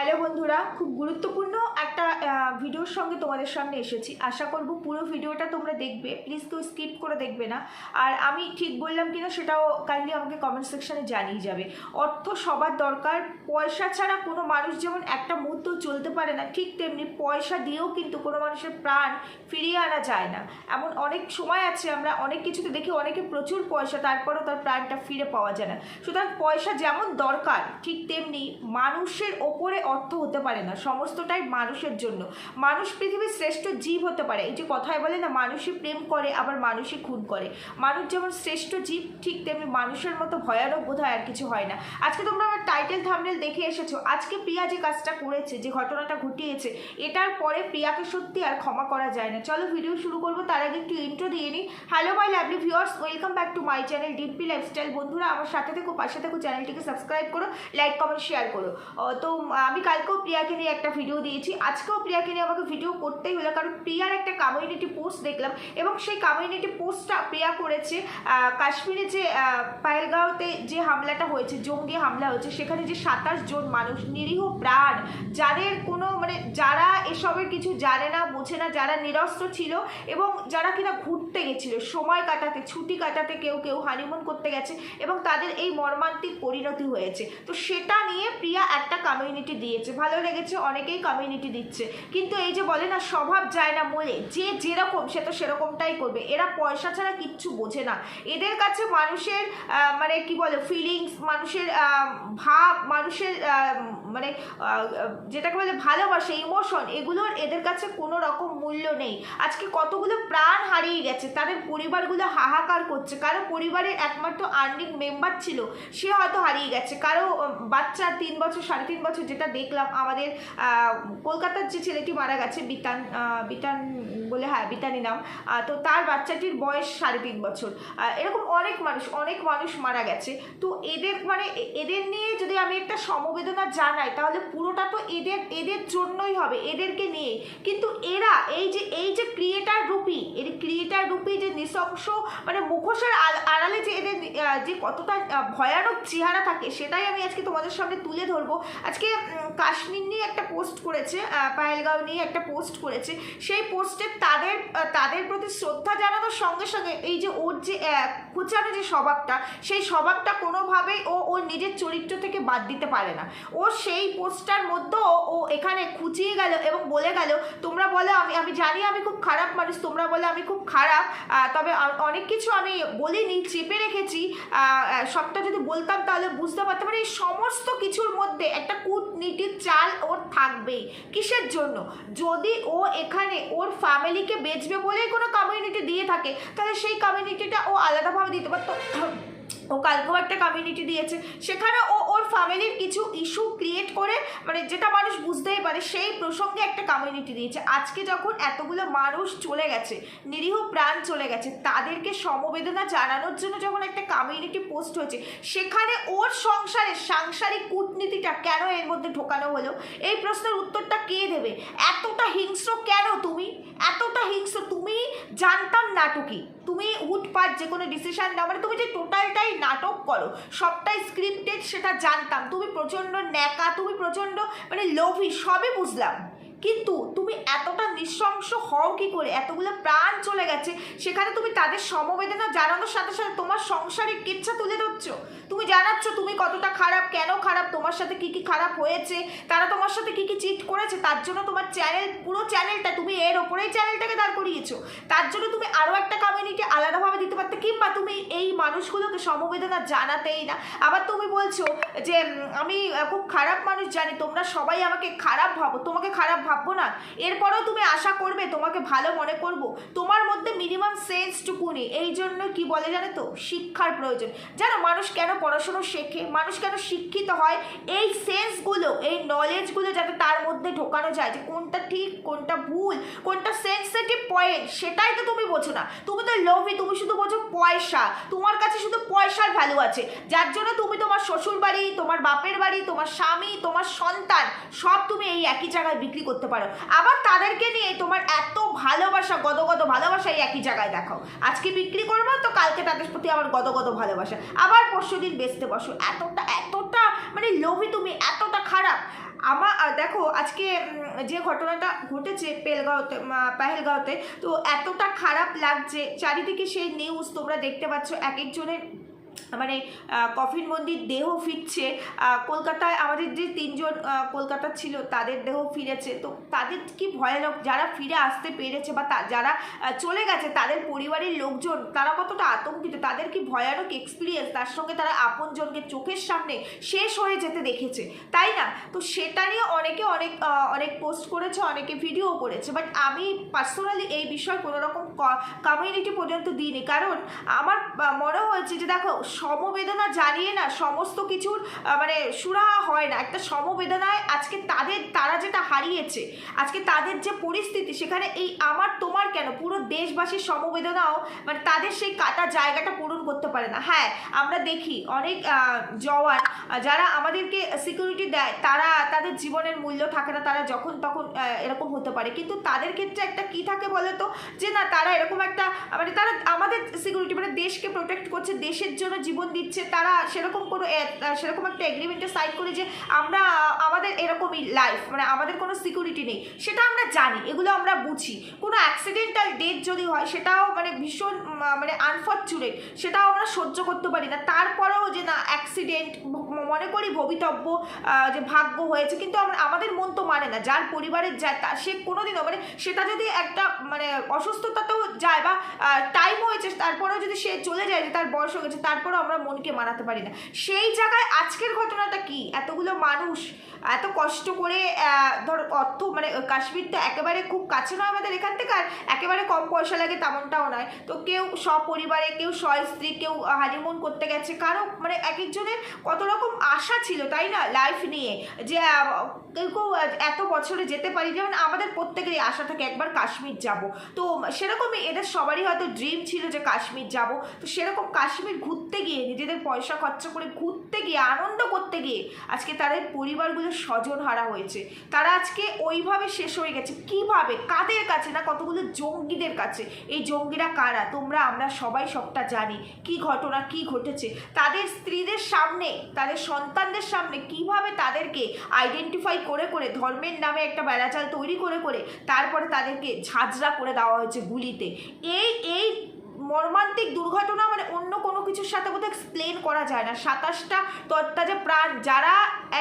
Hello বন্ধুরা, খুব গুরুত্বপূর্ণ একটা ভিডিওর সঙ্গে তোমাদের সামনে এসেছি। আশা করব পুরো ভিডিওটা তোমরা দেখবে। প্লিজ কেউ স্কিপ করে দেখবে না। আর আমি ঠিক বললাম কিনা সেটাও কাইন্ডলি আমাকে কমেন্ট সেকশনে জানিয়ে যাবে। অর্থ সবার দরকার। পয়সা ছাড়া কোনো মানুষ যেমন একটা মুহূর্ত চলতে পারে না, ঠিক তেমনি পয়সা দিয়েও কিন্তু কোনো মানুষের প্রাণ ফিরিয়ে আনা যায় না। এমন অনেক সময় আছে, আমরা অনেক কিছুতে দেখি অনেকে প্রচুর পয়সা, তারপরেও তার প্রাণটা ফিরে পাওয়া যায় না। সুতরাং পয়সা যেমন দরকার, ঠিক তেমনি মানুষের ওপরে অর্থ হতে পারে না, সমস্তটাই মানুষের জন্য। মানুষ পৃথিবীর শ্রেষ্ঠ জীব হতে পারে। এই যে কথায় বলে না, মানুষই প্রেম করে, আবার মানুষই খুন করে। মানুষ যেমন শ্রেষ্ঠ জীব, ঠিক তেমনি মানুষের মতো ভয়ানক বোধ হয় আর কিছু হয় না। আজকে তোমরা টাইটেল থামনেল দেখে এসেছ। আজকে প্রিয়া যে কাজটা করেছে, যে ঘটনাটা ঘটিয়েছে, এটার পরে প্রিয়াকে সত্যি আর ক্ষমা করা যায় না। চলো ভিডিও শুরু করব, তার আগে একটু ইন্ট্রো দিয়ে নিই। Hello my lovely viewers welcome back to my channel DP lifestyle বন্ধুরা, আমার সাথে থেকো, পাশে থেকো চ্যানেলটিকে সাবস্ক্রাইব করো লাইক কমেন্ট শেয়ার করো। তো আমি কালকেও প্রিয়াকে নিয়ে একটা ভিডিও দিয়েছি। আজকেও প্রিয়াকে নিয়ে আমাকে ভিডিও করতেই হলো, কারণ প্রিয়ার একটা কমিউনিটি পোস্ট দেখলাম এবং সেই কমিউনিটি পোস্টটা প্রিয়া করেছে। কাশ্মীরে যে পায়েলগাঁওতে যে হামলাটা হয়েছে, জঙ্গি হামলা হয়েছে সেখানে যে সাতাশ জন মানুষ, নিরীহ প্রাণ, যাদের কোনো মানে যারা এসবের কিছু জানে না, বোঝে না, যারা নিরস্ত্র ছিল এবং যারা কিনা ঘুরতে গেছিল, সময় কাটাতে, ছুটি কাটাতে কেউ কেউ হানিমুন করতে গেছে এবং তাদের এই মর্মান্তিক পরিণতি হয়েছে। তো সেটা নিয়ে প্রিয়া একটা কমিউনিটি দিয়েছে। ভালো লেগেছে, অনেকেই কমিউনিটি দিচ্ছে। কিন্তু এই যে বলে না, স্বভাব যায় না, মরে, যে যেরকম সে তো সেরকমটাই করবে। এরা পয়সা ছাড়া কিচ্ছু বোঝে না। এদের কাছে মানুষের মানে কি বলে ফিলিংস মানুষের ভাব, মানুষের মানে যেটাকে বলে ভালোবাসা ইমোশন এগুলোর এদের কাছে কোনো রকম মূল্য নেই। আজকে কতগুলো প্রাণ হারিয়ে গেছে, তাদের পরিবারগুলো হাহাকার করছে, কারও পরিবারের একমাত্র আর্নিং মেম্বার ছিল, সে হয়তো হারিয়ে গেছে। কারও বাচ্চা তিন বছর, সাড়ে তিন বছর যেটা দেখলাম, আমাদের কলকাতার যে ছেলেটি মারা গেছে, বিতান বিতান বলে হ্যাঁ বিতানি নাম তো তার বাচ্চাটির বয়স সাড়ে তিন বছর। এরকম অনেক মানুষ অনেক মানুষ মারা গেছে। তো এদের মানে এদের নিয়ে যদি আমি একটা সমবেদনা জানাই, তাহলে পুরোটা তো এদের এদের জন্যই হবে, এদেরকে নিয়ে কিন্তু এরা, এই যে এই যে ক্রিয়েটার রূপী যে নৃশংস মানে মুখোশের আড়ালে যে এদের যে কতটা ভয়ানক চেহারা থাকে সেটাই আমি আজকে তোমাদের সামনে তুলে ধরবো। আজকে কাশ্মীর নিয়ে একটা পোস্ট করেছে আহ, পায়েলগাঁও নিয়ে একটা পোস্ট করেছে। সেই পোস্টে তাদের তাদের প্রতি শ্রদ্ধা জানানোর সঙ্গে সঙ্গে এই যে ওর যে কুচানো যে স্বভাবটা সেই স্বভাবটা কোনোভাবেই ও ওর নিজের চরিত্র থেকে বাদ দিতে পারে না। ও সেই পোস্টটার মধ্যেও ও এখানে খুঁচিয়ে গেল এবং বলে গেল তোমরা বলো আমি আমি জানি আমি খুব খারাপ মানুষ তোমরা বলে আমি খুব খারাপ। আহ, তবে অনেক কিছু আমি বলিনি চেপে রেখেছি। সবটা যদি বলতাম তাহলে বুঝতে পারতাম। মানে এই সমস্ত কিছুর মধ্যে একটা কূটনীতির চাল ওর থাকবেই। কিসের জন্য? যদি ও এখানে ওর ফ্যামিলিকে বেচবে বলেই কোনো কমিউনিটি দিয়ে থাকে তাহলে সেই কমিউনিটিটা ও আলাদাভাবে দিতে পারতো। ও কালকেও একটা কমিউনিটি দিয়েছে। সেখানে ও ফ্যামিলির কিছু ইস্যু ক্রিয়েট করে মানে যেটা মানুষ বুঝতেই পারে, সেই প্রসঙ্গে একটা কমিউনিটি দিয়েছে। আজকে যখন এতগুলো মানুষ চলে গেছে, নিরীহ প্রাণ চলে গেছে, তাদেরকে সমবেদনা জানানোর জন্য যখন একটা কমিউনিটি পোস্ট হয়েছে, সেখানে ওর সংসারে সাংসারিক কূটনীতিটা কেন এর মধ্যে ঢোকানো হলো? এই প্রশ্নের উত্তরটা কে দেবে? এতটা হিংস্র কেন তুমি? এতটা হিংস্র তুমি জানতাম নাটকই। তুমি উঠপাট যে কোনো ডিসিশন নাও মানে তুমি যে টোটালটাই নাটক করো, সবটাই স্ক্রিপ্টেড সেটা জানতাম। তুমি প্রচণ্ড ন্যাকা তুমি প্রচণ্ড মানে লোভী সবই বুঝলাম। কিন্তু তুমি এতটা নৃশংস হও কি করে? এতগুলো প্রাণ চলে গেছে, সেখানে তুমি তাদের সমবেদনা জানানোর সাথে সাথে তোমার সংসারের কিচ্ছা তুলে ধরছো। তুমি জানাচ্ছ, তুমি কতটা খারাপ, কেন খারাপ, তোমার সাথে কি কি খারাপ হয়েছে? তারা তোমার সাথে কি কি চিট করেছে? তার জন্য তোমার চ্যানেল পুরো চ্যানেলটা তুমি এর ওপরেই চ্যানেলটাকে দাঁড় করিয়েছো। তার জন্য তুমি আরও একটা কমিউনিটি আলাদাভাবে দিতে পারতে, কিংবা তুমি এই মানুষগুলোকে সমবেদনা জানাতেই না। আবার তুমি বলছো যে আমি খুব খারাপ মানুষ জানি, তোমরা সবাই আমাকে খারাপ ভাবো, তোমাকে খারাপ ভাববো না। এরপরেও তুমি আশা করবে, তোমাকে ভালো মনে করব। তোমার মধ্যে মিনিমাম সেন্সটুকু নেই। এই জন্য কি বলে জানো তো? শিক্ষার প্রয়োজন। জানো, মানুষ কেন পড়াশুনো শেখে? মানুষ কেন শিক্ষিত হয়? এই সেন্সগুলো এই নলেজগুলো যাতে তার মধ্যে ঢোকানো যায় যে কোনটা ঠিক, কোনটা ভুল, কোনটা সেন্সিটিভ পয়েন্ট সেটাই তো তুমি বোঝো না। তুমি তো লোভী, তুমি শুধু বোঝো পয়সা। তোমার কাছে শুধু পয়সার ভ্যালু আছে। যার জন্য তুমি তোমার শ্বশুর বাড়ি তোমার বাপের বাড়ি, তোমার স্বামী, তোমার সন্তান, সব তুমি এই একই জায়গায় বিক্রি করতে পারো। আবার তাদেরকে নিয়ে তোমার এত ভালোবাসা গদগদ ভালোবাসা এই একই জায়গায় দেখাও আজকে বিক্রি করব, তো কালকে তাদের প্রতি আবার গদগদ ভালোবাসা। আবার পরশু দিন বেচতে বসো। এতটা এতটা মানে লোভী তুমি, এতটা খারাপ। আমার দেখো, আজকে যে ঘটনাটা ঘটেছে পেলগাঁওতে পেহেলগাঁওতে, তো এতটা খারাপ লাগছে। চারিদিকে সেই নিউজ তোমরা দেখতে পাচ্ছ, এক একজনের মানে কফিন মন্দির দেহ ফিরছে। কলকাতায় আমাদের যে তিনজন আহ, কলকাতার ছিল তাদের দেহ ফিরেছে। তো তাদের কি ভয়ানক যারা ফিরে আসতে পেরেছে বা যারা চলে গেছে তাদের পরিবারের লোকজন তারা কতটা আতঙ্কিত? তাদের কি ভয়ানক এক্সপিরিয়েন্স তার সঙ্গে তারা আপনজনকে চোখের সামনে শেষ হয়ে যেতে দেখেছে তাই না? তো সেটা নিয়ে অনেকে অনেক অনেক পোস্ট করেছে অনেকে ভিডিও করেছে বাট আমি পার্সোনালি এই বিষয়ে কোনোরকম কমিউনিটি পর্যন্ত দিইনি। কারণ আমার মনে হয়েছে যে দেখো সমবেদনা জানিয়ে না সমস্ত কিছুর মানে সুরাহা হয় না। একটা সমবেদনায় আজকে তাদের, তারা যেটা হারিয়েছে, আজকে তাদের যে পরিস্থিতি, সেখানে এই আমার, তোমার কেন? দেশবাসীর সমবেদনাও মানে তাদের সেই কাটা জায়গাটা পূরণ করতে পারে না। হ্যাঁ আমরা দেখি অনেক জওয়ান যারা আমাদেরকে সিকিউরিটি দেয়, তারা তাদের জীবনের মূল্য থাকে না, তারা যখন তখন এরকম হতে পারে। কিন্তু তাদের ক্ষেত্রে একটা কি থাকে বলে তো যে না, তারা এরকম একটা মানে তারা আমাদের সিকিউরিটি মানে দেশকে প্রোটেক্ট করছে, দেশের জন্য জীবন দিচ্ছে, তারা সেরকম কোনো সেরকম একটা এগ্রিমেন্টে সাইন করে যে আমরা, আমাদের এরকমই লাইফ মানে আমাদের কোনো সিকিউরিটি নেই। সেটা আমরা জানি, এগুলো আমরা বুঝি। কোনো অ্যাক্সিডেন্টাল ডেথ যদি হয় সেটাও মানে ভীষণ মানে আনফর্চুনেট সেটাও আমরা সহ্য করতে পারি না। তারপরেও যে না অ্যাক্সিডেন্ট মনে করি ভবিতব্য যে ভাগ্য হয়েছে, কিন্তু আমরা, আমাদের মন তো মানে না। যার পরিবারের যায় তা, সে কোনোদিনও মানে সেটা যদি একটা মানে অসুস্থতাতেও যায় বা টাইম হয়েছে, তারপরেও যদি সে চলে যায়, যে তার বয়স হয়ে গেছে, তারপরেও আমরা মনকে মানাতে পারি না। সেই জায়গায় আজকের ঘটনাটা কি? এতগুলো মানুষ, এত কষ্ট করে ধর অর্থ মানে কাশ্মীর তো একেবারে খুব কাছে নয় আমাদের এখান থেকে, আর একেবারে কম পয়সা লাগে তেমনটাও নয়। তো কেউ সপরিবারে, কেউ স্ত্রী কেউ হানিমুন করতে গেছে। কারও মানে এক একজনের কত রকম আশা ছিল, তাই না? লাইফ নিয়ে যে কেউ কেউ এত বছরে যেতে পারি। যেমন আমাদের প্রত্যেকেরই আশা থাকে, একবার কাশ্মীর যাব। তো সেরকমই এদের সবারই হয়তো ড্রিম ছিল যে কাশ্মীর যাব। তো সেরকম কাশ্মীর ঘুরতে গিয়ে, নিজেদের পয়সা খরচা করে ঘুরতে গিয়ে, আনন্দ করতে গিয়ে আজকে তাদের পরিবারগুলো স্বজন হারা হয়েছে। তারা আজকে ওইভাবে শেষ হয়ে গেছে। কীভাবে? কাদের কাছে না কতগুলো জঙ্গিদের কাছে? এই জঙ্গিরা কারা? তোমরা আমরা সবাই সবটা জানি। কি ঘটনা, কি ঘটেছে? তাদের স্ত্রীদের সামনে, তাদের সন্তানদের সামনে কীভাবে তাদেরকে আইডেন্টিফাই করে করে, ধর্মের নামে একটা বেড়াচাল তৈরি করে করে, তারপরে তাদেরকে ঝাঁঝরা করে দেওয়া হয়েছে গুলিতে। এই এই মর্মান্তিক দুর্ঘটনা মানে অন্য কোনো কিছুর সাথে বোধহয় এক্সপ্লেন করা যায় না। সাতাশটা তত্তাজা প্রাণ, যারা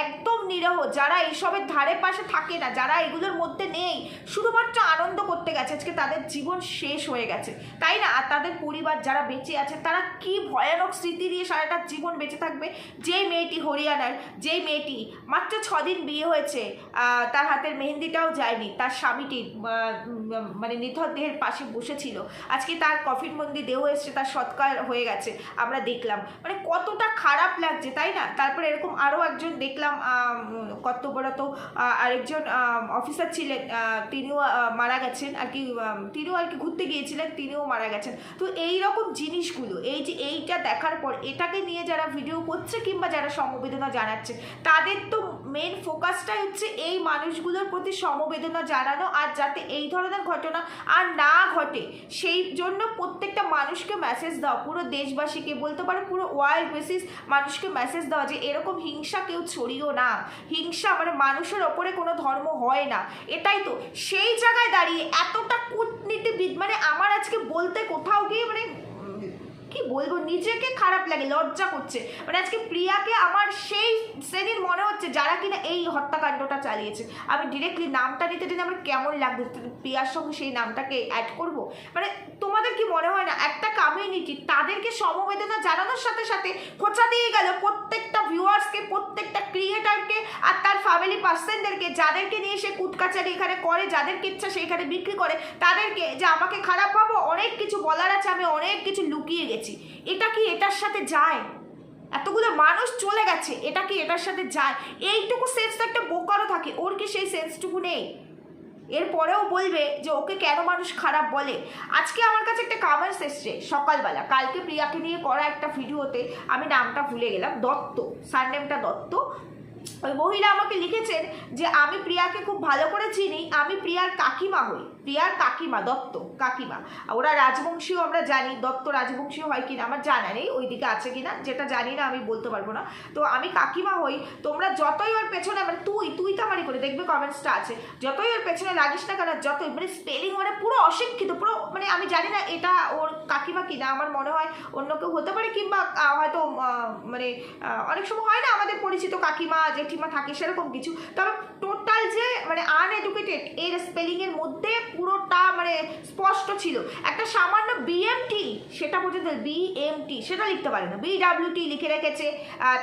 একদম নিরহ, যারা এইসবের ধারে পাশে থাকে না, যারা এগুলোর মধ্যে নেই, শুধুমাত্র আনন্দ করতে গেছে। আজকে তাদের জীবন শেষ হয়ে গেছে। তাই না? আর তাদের পরিবার যারা বেঁচে আছে, তারা কি ভয়ানক স্মৃতি দিয়ে সারাটা জীবন বেঁচে থাকবে? যেই মেয়েটি হরিয়ানার, যেই মেয়েটি মাত্র ছদিন বিয়ে হয়েছে তার হাতের মেহেন্দিটাও যায়নি। তার স্বামীটি মানে নিথর দেহের পাশে বসেছিল। আজকে তার কফিন মন্দির দেহ এসছে, তার সৎকার হয়ে গেছে, আমরা দেখলাম। মানে কতটা খারাপ লাগছে, তাই না? তারপরে এরকম আরও একজন দেখলাম কর্তব্যরত আরেকজন অফিসার ছিলেন তিনিও মারা গেছেন, আর কি তিনিও আর কি ঘুরতে গিয়েছিলেন, তিনিও মারা গেছেন। তো এই রকম জিনিসগুলো, এই যে এইটা দেখার পর, এটাকে নিয়ে যারা ভিডিও করছে কিংবা যারা সমবেদনা জানাচ্ছে, তাদের তো মেন ফোকাসটাই হচ্ছে এই মানুষগুলোর প্রতি সমবেদনা জানানো আর যাতে এই ধরনের ঘটনা আর না ঘটে। সেই জন্য প্রত্যেকটা মানুষকে মেসেজ দাও। পুরো দেশবাসীকে বলতে পারো, পুরো ওয়ার্ল্ড বেসিস মানুষকে মেসেজ দেওয়া যে এরকম হিংসা কেউ ছড়িও না। হিংসা মানে মানুষের ওপরে কোনো ধর্ম হয় না। এটাই তো। সেই জায়গায় দাঁড়িয়ে এতটা কূটনীতিবিদ মানে আমার আজকে বলতে কোথাও গিয়ে মানে কি বলব? নিজেকে খারাপ লাগে, লজ্জা করছে। মানে আজকে প্রিয়াকে আমার সেই শ্রেণির মনে হচ্ছে যারা কিনা এই হত্যাকাণ্ডটা চালিয়েছে। আমি ডিরেক্টলি নামটা নিতে জেনে আমার কেমন লাগবে? প্রিয়ার সঙ্গে সেই নামটাকে অ্যাড করব? মানে তোমাদের কি মনে হয় না, একটা কমিউনিটি তাদেরকে সমবেদনা জানানোর সাথে সাথে খোঁচা দিয়ে গেল প্রত্যেকটা ভিউয়ার্সকে প্রত্যেকটা ক্রিয়েটারকে আর তার ফ্যামিলি পার্সনদেরকে যাদেরকে নিয়ে সে কুটকাচারি এখানে করে, যাদেরকে ইচ্ছা সেইখানে বিক্রি করে, তাদেরকে যে আমাকে খারাপ অনেক কিছু বলার আছে, আমি অনেক কিছু লুকিয়ে গেছি। এটা কি এটার সাথে যায়? এতগুলো মানুষ চলে গেছে, এটা কি এটার সাথে যায়? এইটুকু সেন্স তো একটা বোকারও থাকে, ওর কি সেই সেন্সটুকু নেই? এরপরেও বলবে যে ওকে কেন মানুষ খারাপ বলে? আজকে আমার কাছে একটা কামেন্টস এসছে সকালবেলা। কালকে প্রিয়াকে নিয়ে করা একটা ভিডিওতে আমি নামটা ভুলে গেলাম, দত্ত সারনেমটা দত্ত। ওই মহিলা আমাকে লিখেছেন যে, আমি প্রিয়াকে খুব ভালো করে চিনি, আমি প্রিয়ার কাকিমা হই। প্রিয়ার কাকিমা, দত্ত, কাকিমা। ওরা রাজবংশীয়, আমরা জানি, দত্ত রাজবংশীয় হয় কিনা, আমার জানা নেই, ওইদিকে আছে কিনা, যেটা জানি না, আমি বলতে পারব না। তো আমি কাকিমা হই, তোমরা যতই ওর পেছনে মানে তুই তুই তো তামারি করে, দেখবে কমেন্টসটা আছে, যতই ওর পেছনে লাগিস না কেন, যতই মানে স্পেলিং মানে পুরো অশিক্ষিত, পুরো মানে আমি জানি না এটা ওর কাকিমা কিনা, আমার মনে হয় অন্য কেউ হতে পারে, কিংবা হয়তো মানে অনেক সময় হয় না আমাদের পরিচিত কাকিমা, জেঠিমা থাকে, সেরকম কিছু। তবে টোটাল যে মানে আনএডুকেটেড এর স্পেলিংয়ের মধ্যে পুরোটা মানে স্পষ্ট ছিল। একটা সামান্য বিএমটি সেটা পর্যন্ত বিএমটি সেটা লিখতে পারে না। বিডাব্লিউটি লিখে রেখেছে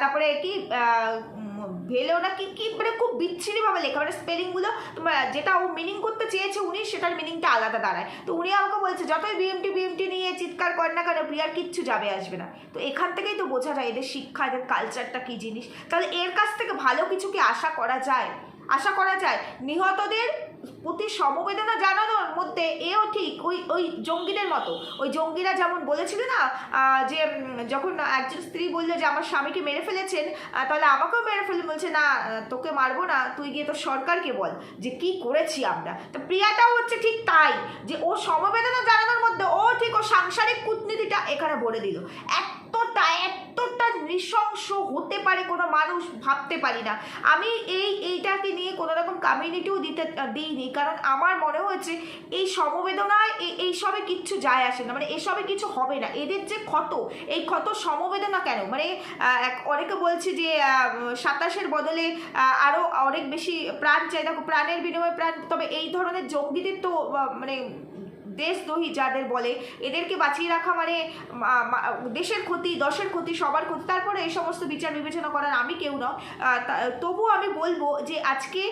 তারপরে কি আহ, উম, ভেলো না কি কি মানে খুব বিচ্ছিরিভাবে লেখা। মানে স্পেলিংগুলো তোমার যেটা ও মিনিং করতে চেয়েছে উনি সেটার মিনিংটা আলাদা দাঁড়ায়। তো উনি আমাকে বলছে যতই বিএমটি বিএমটি নিয়ে চিৎকার কর না কেন প্রিয়ার কিচ্ছু যাবে আসবে না। তো এখান থেকেই তো বোঝা যায় এদের শিক্ষা এদের কালচারটা কী জিনিস? তাহলে এর কাছ থেকে ভালো কিছু কি আশা করা যায়? আশা করা যায়। নিহতদের প্রতি সমবেদনা জানানোর মধ্যে এও ঠিক ওই ওই জঙ্গিদের মতো। ওই জঙ্গিরা যেমন বলেছিল না যে যখন একজন স্ত্রী বলল যে, আমার স্বামীকে মেরে ফেলেছেন তাহলে আমাকেও মেরে ফেলে, বলছে, না, তোকে মারবো না, তুই গিয়ে তোর সরকারকে বল যে, কি করেছি আমরা? তো প্রিয়াটাও হচ্ছে ঠিক তাই, যে, ও সমবেদনা জানানোর মধ্যে ও ঠিক ও সাংসারিক কূটনীতিটা এখানে বলে দিল। এতটা নৃশংস হতে পারে কোনো মানুষ ভাবতে পারি না। আমি এই এইটাকে নিয়ে কোনো রকম কমিউনিটিও দিতে, দিইনি। কারণ আমার মনে হয়েছে এই সমবেদনায় এই এইসবে কিচ্ছু যায় আসে না। মানে এসবে কিছু হবে না। এদের যে ক্ষত, এই ক্ষত সমবেদনা কেন? মানে অনেকে বলছে যে সাতাশের বদলে আরও অনেক বেশি প্রাণ চাই। দেখো, প্রাণের বিনিময়ে প্রাণ, তবে এই ধরনের জঙ্গিদের তো মানে দেশদ্রোহী যাদের বলে, এদেরকে বাঁচিয়ে রাখা মানে দেশের ক্ষতি, দশের ক্ষতি, সবার ক্ষতি, তারপরে এই সমস্ত বিচার বিবেচনা করার আমি কেউ নয় তবু আমি বলব যে আজকে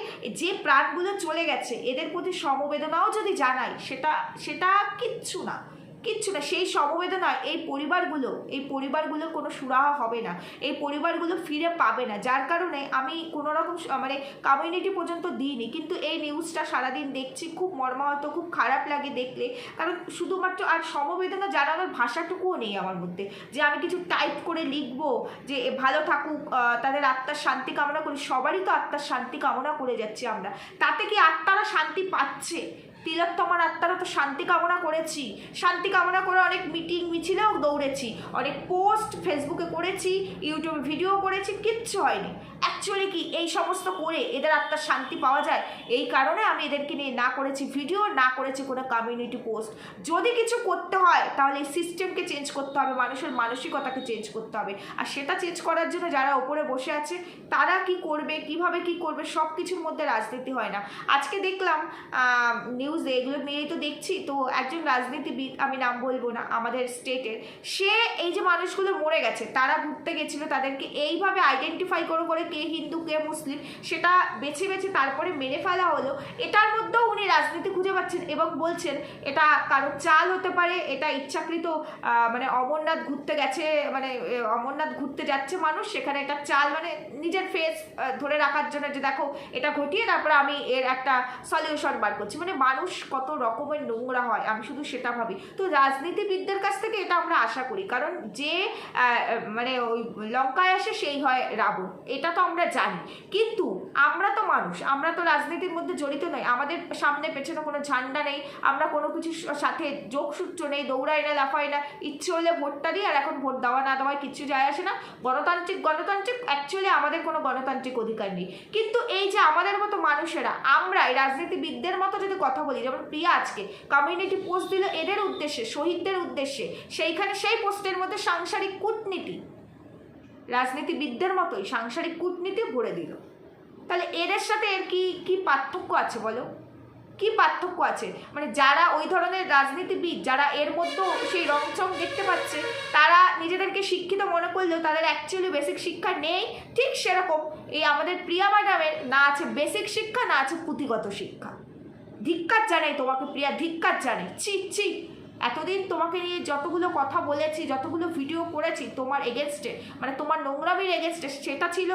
যে প্রাণগুলো চলে গেছে, এদের প্রতি সমবেদনাও যদি জানাই, সেটা সেটা কিচ্ছু না। কিচ্ছু না, সেই সমবেদনা এই পরিবারগুলো, এই পরিবারগুলোর কোনো সুরাহা হবে না। এই পরিবারগুলো ফিরে পাবে না। যার কারণে আমি কোনো রকম মানে কমিউনিটি পর্যন্ত দিইনি। কিন্তু এই নিউজটা সারাদিন দেখছি, খুব মর্মাহত, খুব খারাপ লাগে দেখলে। কারণ শুধুমাত্র আর সমবেদনা জানানোর ভাষাটুকুও নেই আমার মধ্যে। যে আমি কিছু টাইপ করে লিখব, যে ভালো থাকুক তাদের আত্মার শান্তি কামনা করি, সবারই তো আত্মার শান্তি কামনা করে যাচ্ছি আমরা। তাতে কি আত্মারা শান্তি পাচ্ছে? তিলোত্তমার আত্মারা তো শান্তি কামনা করেছি। শান্তি কামনা করে অনেক মিটিং মিছিলেও দৌড়েছি। অনেক পোস্ট ফেসবুকে করেছি ইউটিউবে ভিডিও করেছি, কিচ্ছু হয়নি। অ্যাকচুয়ালি কি এই সমস্ত করে এদের আত্মার শান্তি পাওয়া যায়? এই কারণে আমি এদেরকে নিয়ে না করেছি ভিডিও না করেছি কোনো কমিউনিটি পোস্ট যদি কিছু করতে হয়, তাহলে এই সিস্টেমকে চেঞ্জ করতে হবে, মানুষের মানসিকতাকে চেঞ্জ করতে হবে। আর সেটা চেঞ্জ করার জন্য যারা ওপরে বসে আছে, তারা কি করবে, কীভাবে কি করবে সব কিছুর মধ্যে রাজনীতি হয় না। আজকে দেখলাম নিউজে এগুলো নিয়েই তো দেখছি। তো একজন রাজনীতিবিদ, আমি নাম বলব না, আমাদের স্টেটের সে এই যে মানুষগুলো মরে গেছে, তারা ঘুরতে গেছিল, তাদেরকে এইভাবে আইডেন্টিফাই করে করে কে হিন্দু, কে মুসলিম, সেটা বেছে বেছে তারপরে মেরে ফেলা হলো। এটার মধ্যেও উনি রাজনীতি খুঁজে পাচ্ছেন এবং বলছেন, এটা কারও চাল হতে পারে, এটা ইচ্ছাকৃত মানে অমরনাথ ঘুরতে গেছে মানে অমরনাথ ঘুরতে যাচ্ছে মানুষ, সেখানে এটা চাল মানে নিজের ফেস ধরে রাখার জন্য যে দেখো, এটা ঘটিয়ে তারপরে আমি এর একটা সলিউশন বার করছি। মানে মানুষ কত রকমের নোংরা হয়, আমি শুধু সেটা ভাবি। তো রাজনীতিবিদদের কাছ থেকে এটা আমরা আশা করি, কারণ যে মানে ওই লঙ্কায় আসে সেই হয় রাবণ, এটা তো আমরা জানি। কিন্তু আমরা তো মানুষ, আমরা তো রাজনীতির মধ্যে জড়িত নই, আমাদের সামনে পেছনে কোনো ঝান্ডা নেই, আমরা কোনো কিছুর সাথে যোগসূত্র নেই, দৌড়াই না, লাফাই না, ইচ্ছে হলে ভোটটা দিই আর এখন ভোট দেওয়া না দেওয়ায় কিচ্ছু যায় আসে না। গণতান্ত্রিক গণতান্ত্রিক অ্যাকচুয়ালি আমাদের কোনো গণতান্ত্রিক অধিকার নেই। কিন্তু এই যে আমাদের মতো মানুষেরা আমরা এই রাজনীতিবিদদের মতো যদি কথা বলি, যেমন প্রিয়া আজকে কমিউনিটি পোস্ট দিল এদের উদ্দেশ্যে, শহীদদের উদ্দেশ্যে। সেইখানে সেই পোস্টের মধ্যে সাংসারিক কূটনীতি, রাজনীতিবিদদের মতোই সাংসারিক কূটনীতি ভরে দিল। তাহলে এদের সাথে এর কি কি পার্থক্য আছে বলো? কি পার্থক্য আছে? মানে যারা ওই ধরনের রাজনীতিবিদ, যারা এর মধ্যেও সেই রংচং দেখতে পাচ্ছে, তারা নিজেদেরকে শিক্ষিত মনে করলেও তাদের অ্যাকচুয়ালি বেসিক শিক্ষা নেই। ঠিক সেরকম এই আমাদের প্রিয়া ম্যাডামের না আছে বেসিক শিক্ষা, না আছে পুঁথিগত শিক্ষা। ধিক্কার জানাই তোমাকে প্রিয়া, ধিক্কার জানাই। ছি ছি। এতদিন তোমাকে নিয়ে যতগুলো কথা বলেছি, যতগুলো ভিডিও করেছি, তোমার এগেনস্টে মানে তোমার নোংরামির এগেনস্টে সেটা ছিল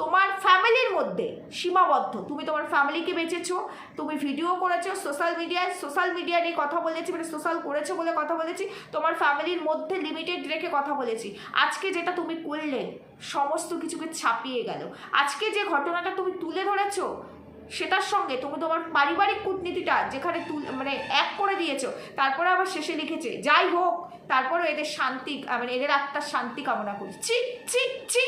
তোমার ফ্যামিলির মধ্যে সীমাবদ্ধ। তুমি তোমার ফ্যামিলিকে বেঁচেছো, তুমি ভিডিও করেছ সোশ্যাল মিডিয়ায় সোশ্যাল মিডিয়া নিয়ে কথা বলেছি মানে সোশ্যাল করেছ বলে কথা বলেছি, তোমার ফ্যামিলির মধ্যে লিমিটেড রেখে কথা বলেছি। আজকে যেটা তুমি করলে, সমস্ত কিছুকে ছাপিয়ে গেল। আজকে যে ঘটনাটা তুমি তুলে ধরেছো সেটার সঙ্গে তুমি তোমার পারিবারিক কূটনীতিটা যেখানে তুল মানে এক করে দিয়েছ, তারপরে আবার শেষে লিখেছে, যাই হোক তারপরে এদের শান্তি মানে এদের আত্মার শান্তি কামনা করি। ছি ছি ছি।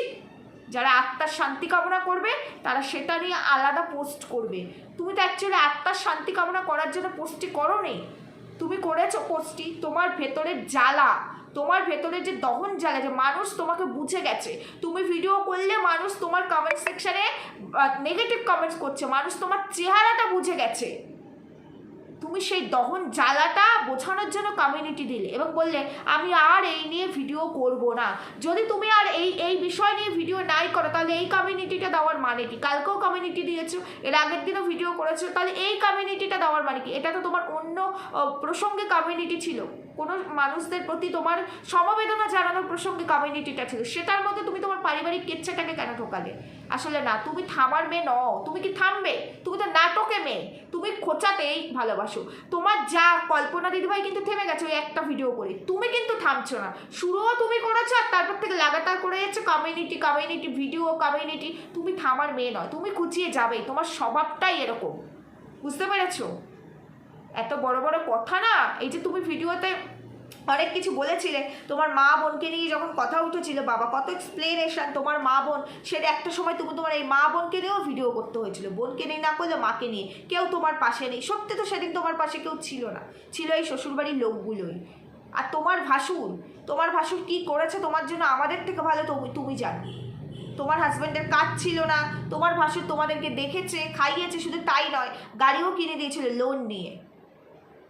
যারা আত্মার শান্তি কামনা করবে, তারা সেটা নিয়ে আলাদা পোস্ট করবে। তুমি তো অ্যাকচুয়ালি আত্মার শান্তি কামনা করার জন্য পোস্টটি করো তুমি করেছ পোস্টটি, তোমার ভেতরের জ্বালা। তোমার ভেতরে যে দহন জ্বালা, যে মানুষ তোমাকে বুঝে গেছে, তুমি ভিডিও করলে মানুষ তোমার কমেন্ট সেকশানে নেগেটিভ কমেন্টস করছে, মানুষ তোমার চেহারাটা বুঝে গেছে। তুমি সেই দহন জ্বালাটা বোঝানোর জন্য কমিউনিটি দিলে এবং বললে, আমি আর এই নিয়ে ভিডিও করব না। যদি তুমি আর এই এই বিষয় নিয়ে ভিডিও নাই করো, তাহলে এই কমিউনিটিটা দেওয়ার মানে কি? কালকেও কমিউনিটি দিয়েছ, এর আগের দিনও ভিডিও করেছ, তাহলে এই কমিউনিটিটা দেওয়ার মানে কি? এটা তো তোমার অন্য প্রসঙ্গে কমিউনিটি ছিল। কোনো মানুষদের প্রতি তোমার সমবেদনা জানানোর প্রসঙ্গে কমিউনিটিটা ছিল। সেটার মধ্যে তুমি তোমার পারিবারিক কেচ্ছাটাকে কেন ঢোকালে আসলে না, তুমি থামার মেয়ে নও। তুমি কি থামবে? তুমি তো খোঁচাতেই ভালোবাসো। তোমার যা কল্পনা দিদিভাই কিন্তু থেমে গেছে ওই একটা ভিডিও করে। তুমি কিন্তু থামছো না। শুরুও তুমি করেছ আর তারপর থেকে লাগাতার করে যাচ্ছে কমিউনিটি কমিউনিটি ভিডিও কমিউনিটি তুমি থামার মেয়ে নয়, তুমি খুঁচিয়ে যাবেই তোমার স্বভাবটাই এরকম। বুঝতে পেরেছ? এত বড় বড় কথা না? এই যে তুমি ভিডিওতে অনেক কিছু বলেছিলে। তোমার মা বোনকে নিয়ে যখন কথা উঠেছিল, বাবা, কত এক্সপ্লেনেশন তোমার মা বোন, সেটা একটা সময় তুমি তোমার এই মা বোনকে নিয়েও ভিডিও করতে হয়েছিল। বোনকে নিয়ে না করলে মাকে নিয়ে কেউ তোমার পাশে নেই। সত্যি তো সেদিন তোমার পাশে কেউ ছিল না। ছিল এই শ্বশুরবাড়ির লোকগুলোই। আর তোমার ভাসুর তোমার ভাসুর কি করেছে তোমার জন্য আমাদের থেকে ভালো তুমি তুমি জানো। তোমার হাজব্যান্ডের কাজ ছিল না। তোমার ভাসুর তোমাদেরকে দেখেছে, খাইয়েছে, শুধু তাই নয়, গাড়িও কিনে দিয়েছিল লোন নিয়ে।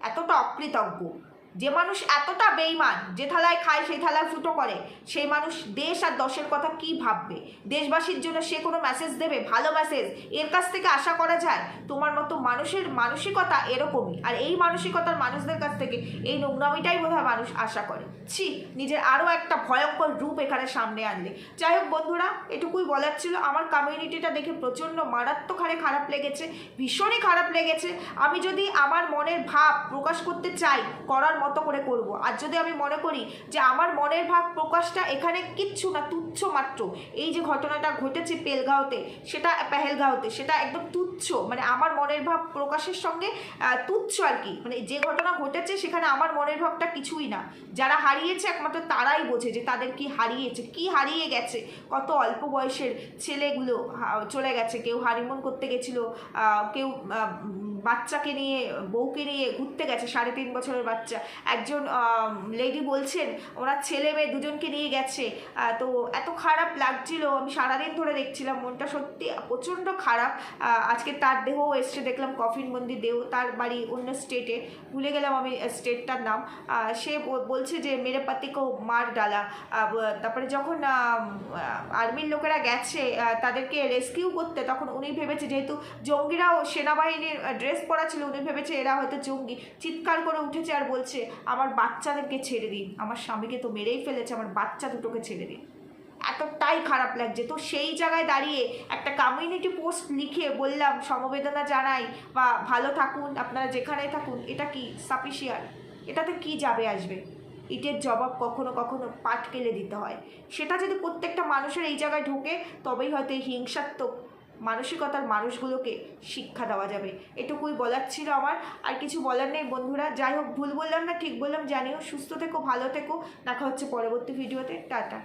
এতটা অকৃতজ্ঞ। যে মানুষ এতটা বেইমান যে থালায় খায়, সেই থালায় ফুটো করে, সেই মানুষ দেশ আর দশের কথা কি ভাববে? দেশবাসীর জন্য সে কোনো মেসেজ দেবে? ভালো মেসেজ এর কাছ থেকে আশা করা যায়? তোমার মতো মানুষের মানসিকতা এরকমই। আর এই মানসিকতার মানুষদের কাছ থেকে এই নোংরামিটাই বোধহয় মানুষ আশা করে। ছি, নিজের আরও একটা ভয়ঙ্কর রূপ এখানে সামনে আনলে। যাই হোক বন্ধুরা, এটুকুই বলার ছিল। আমার কমিউনিটিটা দেখে প্রচণ্ড মারাত্মক হারে খারাপ লেগেছে, ভীষণই খারাপ লেগেছে। আমি যদি আমার মনের ভাব প্রকাশ করতে চাই, করার মতো করে করব। আর যদি আমি মনে করি যে আমার মনের ভাব প্রকাশটা এখানে কিচ্ছু না, তুচ্ছ মাত্র, এই যে ঘটনাটা ঘটেছে পেলগাঁওতে, সেটা পেহেলগাঁওতে, সেটা একদম তুচ্ছ মানে আমার মনের ভাব প্রকাশের সঙ্গে তুচ্ছ আর কি মানে যে ঘটনা ঘটেছে সেখানে আমার মনের ভাবটা কিছুই না। যারা হারিয়েছে একমাত্র তারাই বোঝে যে তাদের কি হারিয়েছে, কি হারিয়ে গেছে, কত অল্প বয়সের ছেলেগুলো চলে গেছে, কেউ হানিমুন করতে গেছিল কেউ বাচ্চাকে নিয়ে, বউকে নিয়ে ঘুরতে গেছে, সাড়ে তিন বছরের বাচ্চা। একজন লেডি বলছেন, ওনার ছেলে মেয়ে দুজনকে নিয়ে গেছে। তো এত খারাপ লাগছিল, আমি সারাদিন ধরে দেখছিলাম, মনটা সত্যি প্রচণ্ড খারাপ। আজকে তার দেহও এসছে, দেখলাম কফিন মন্দির দেহ, তার বাড়ি অন্য স্টেটে ভুলে গেলাম আমি স্টেটটার নাম। সে বলছে যে, মেরে পাতিকেও মার ডালা। তারপরে যখন আর্মির লোকেরা গেছে তাদেরকে রেস্কিউ করতে, তখন উনি ভেবেছে, যেহেতু জঙ্গিরাও সেনাবাহিনীর ড্রেস পরা ছিল, উনি ভেবেছে এরা হয়তো জঙ্গি। চিৎকার করে উঠেছে আর বলছে, আমার বাচ্চাদেরকে ছেড়ে দিন। আমার স্বামীকে তো মেরেই ফেলেছে, আমার বাচ্চা দুটোকে ছেড়ে দিন। এতটাই খারাপ লাগছে। তো সেই জায়গায় দাঁড়িয়ে একটা কমিউনিটি পোস্ট লিখে বললাম, সমবেদনা জানাই, বা ভালো থাকুন, আপনারা যেখানেই থাকুন, এটা কি সাফিসিয়ার এটাতে কি যাবে আসবে? ইটের জবাব কখনো কখনো পাট কেলে দিতে হয়। সেটা যদি প্রত্যেকটা মানুষের এই জায়গায় ঢোকে, তবেই হয়তো হিংসাত্মক মানসিকতার মানুষগুলোকে শিক্ষা দেওয়া যাবে। এটুকুই বলার ছিল আমার। আর কিছু বলার নেই বন্ধুরা। যাই হোক, ভুল বললাম না, ঠিক বললাম। জানিও, সুস্থ থেকো, ভালো থেকো। দেখা হচ্ছে পরবর্তী ভিডিওতে। টাটা।